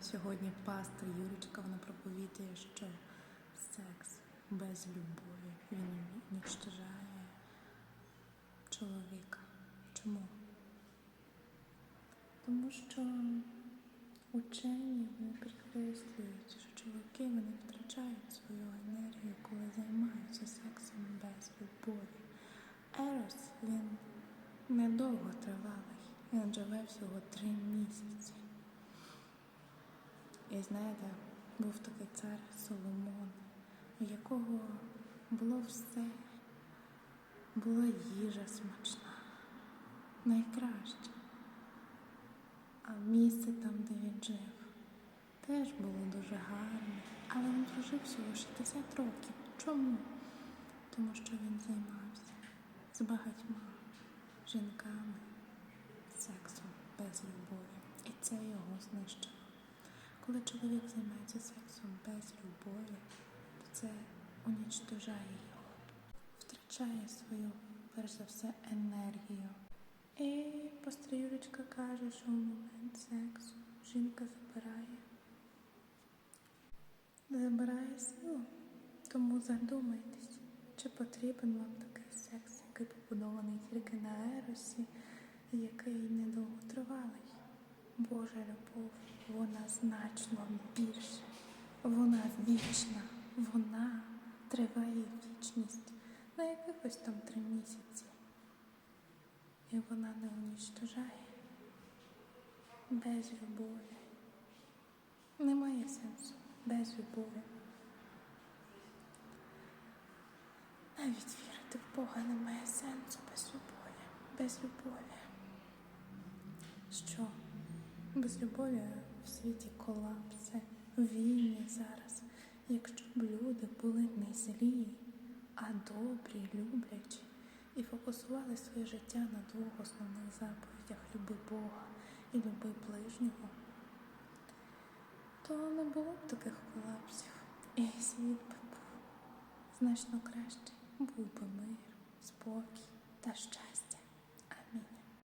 сьогодні пастор Юрічка вона проповідує, що секс без любові він унічтожає чоловіка. Чому? Тому що учені вони підкреслюють, що чоловіки вони втрачають свою енергію, коли займаються сексом без любові. Ерос він недовго тривалий, він живе всього три місяці. І знаєте, був такий цар Соломон, у якого було все, була їжа смачна, найкраща. А місце там, де він жив, теж було дуже гарне, але він прожив всього 60 років. Чому? Тому що він займався з багатьма жінками сексом без любові. І це його знищило. Коли чоловік займається сексом без любові, то це унічтожає його, втрачає свою, перш за все, енергію. І пастор Юрочка каже, що в момент сексу жінка забирає, забирає силу. Тому задумайтесь, чи потрібен вам такий секс, який побудований тільки на еросі, який недовготривалий. Божа любов, вона значно більше, вона вічна, вона триває вічність на якихось там три місяці. І вона не унічтожає без любові. Немає сенсу без любові. Навіть вірити в Бога немає сенсу без любові. Без любові. Що? Без любові в світі колапси, війни зараз. Якщо б люди були не злі, а добрі, люблячі, і фокусували своє життя на двох основних заповідях люби Бога і люби ближнього, то не було б таких колапсів, і світ би був значно кращий. Був би мир, спокій та щастя.